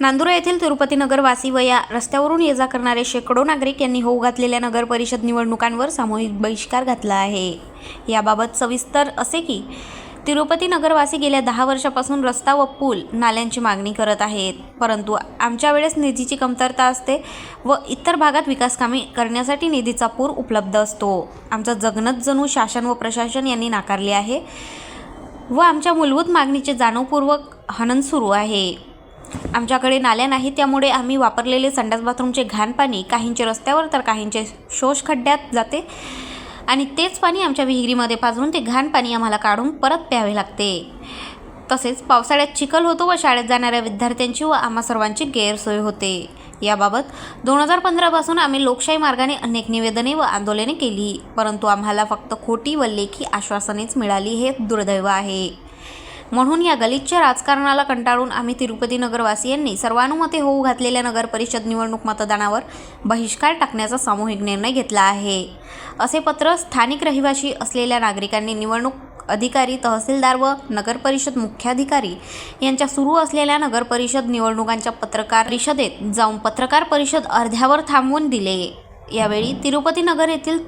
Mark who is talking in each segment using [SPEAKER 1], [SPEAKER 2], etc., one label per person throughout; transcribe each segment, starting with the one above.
[SPEAKER 1] नांदुरा येथील तिरुपती नगरवासी व या रस्त्यावरून ये जा करणारे शेकडो नागरिक यांनी होऊ घातलेल्या नगर परिषद निवडणुकांवर सामूहिक बहिष्कार घातला आहे. याबाबत सविस्तर असे की तिरुपती नगरवासी गेल्या दहा वर्षापासून रस्ता व पूल नाल्यांची मागणी करत आहेत. परंतु आमच्या वेळेस निधीची कमतरता असते व इतर भागात विकासकामे करण्यासाठी निधीचा पूर उपलब्ध असतो. आमचं जगणंच जणू शासन व प्रशासन यांनी नाकारले आहे व आमच्या मूलभूत मागणीचे जाणीवपूर्वक हनन सुरू आहे. आमच्याकडे नाल्या नाही त्यामुळे आम्ही वापरलेले संडास बाथरूमचे घाण पाणी काहींचे रस्त्यावर तर काहींचे शोष खड्ड्यात जाते. आणि तेच पाणी आमच्या विहिरीमध्ये पाजवून ते घाण पाणी आम्हाला काढून परत प्यावे लागते. तसेच पावसाळ्यात चिखल होतो व शाळेत जाणाऱ्या विद्यार्थ्यांची व आम्हा सर्वांची गैरसोय होते. याबाबत दोन हजार पंधरापासून आम्ही लोकशाही मार्गाने अनेक निवेदने व आंदोलने केली परंतु आम्हाला फक्त खोटी व लेखी आश्वासनेच मिळाली हे दुर्दैव आहे. म्हणून या गलिच्छ राजकारणाला कंटाळून आम्ही तिरुपती नगरवासियांनी सर्वानुमते होऊ घातलेल्या नगर परिषद निवडणूक मतदानावर बहिष्कार टाकण्याचा सामूहिक निर्णय घेतला आहे. असे पत्र स्थानिक रहिवासी असलेल्या नागरिकांनी निवडणूक अधिकारी तहसीलदार व नगरपरिषद मुख्याधिकारी यांच्या सुरू असलेल्या नगरपरिषद निवडणुकांच्या पत्रकार परिषदेत जाऊन पत्रकार परिषद अर्ध्यावर थांबवून दिले. यावेळी तिरुपती नगर येथील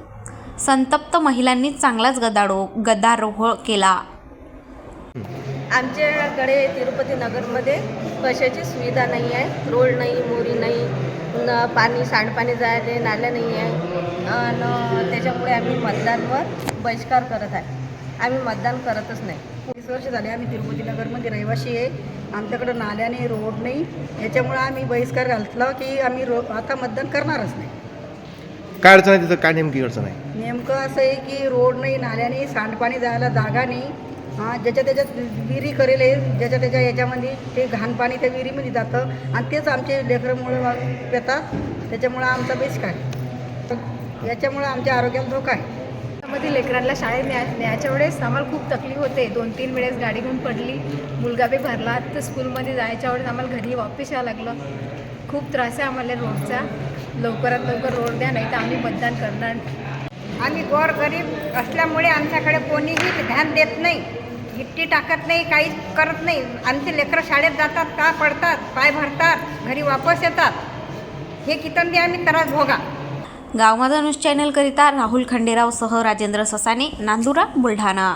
[SPEAKER 1] संतप्त महिलांनी चांगलाच गदाडो गदारोह केला.
[SPEAKER 2] आमच्याकडे तिरुपती नगरमध्ये कशाची सुविधा नाही आहे. रोड नाही मोरी नाही न पाणी सांडपाणी जायला नाल्या नाही आहे. आणि त्याच्यामुळे आम्ही मतदानवर बहिष्कार करत आहे. आम्ही मतदान करतच नाही.
[SPEAKER 3] वीस वर्ष झाले आम्ही तिरुपती नगरमध्ये रहिवासी आहे. आमच्याकडं नाल्या नाही रोड नाही. याच्यामुळे आम्ही बहिष्कार घातला की आम्ही रो आता मतदान करणारच नाही.
[SPEAKER 4] काय अडचण आहे तिथं? काय नेमकी अडचण आहे?
[SPEAKER 3] नेमकं असं आहे की रोड नाही नाल्या नाही सांडपाणी जायला जागा नाही. हां ज्याच्या त्याच्यात विहिरी करेल ज्याच्या त्याच्या याच्यामध्ये ते घाण पाणी त्या विहिरीमध्ये जातं. आणि तेच आमचे लेकरमुळे पेतात. त्याच्यामुळं आमचा बहिष्कार याच्यामुळं आमच्या आरोग्याला धोका आहे.
[SPEAKER 5] मध्ये लेकरांना शाळेत न्या न्यायच्या वेळेस आम्हाला खूप तकलीफ होते. दोन तीन वेळेस गाडी घेऊन पडली. मुलगा बी भरला. तर स्कूलमध्ये जायच्या वेळेस आम्हाला घरी वापस यावं लागलं. खूप त्रास आहे आम्हाला रोडचा. लवकरात लवकर रोड द्या नाही तर आम्ही मतदान करणार.
[SPEAKER 6] आम्ही गोर गरीब असल्यामुळे आमच्याकडे कोणीही ध्यान देत नाही. गिट्टी टाकत नाही काहीच करत नाही. आमचे लेकरं शाळेत जातात का पडतात पाय भरतात घरी वापस येतात. हे कितंदी आम्ही त्रास भोगा.
[SPEAKER 1] गावमादा न्यूज चॅनलकरिता राहुल खंडेरावसह राजेंद्र ससाने नांदुरा बुलढाणा.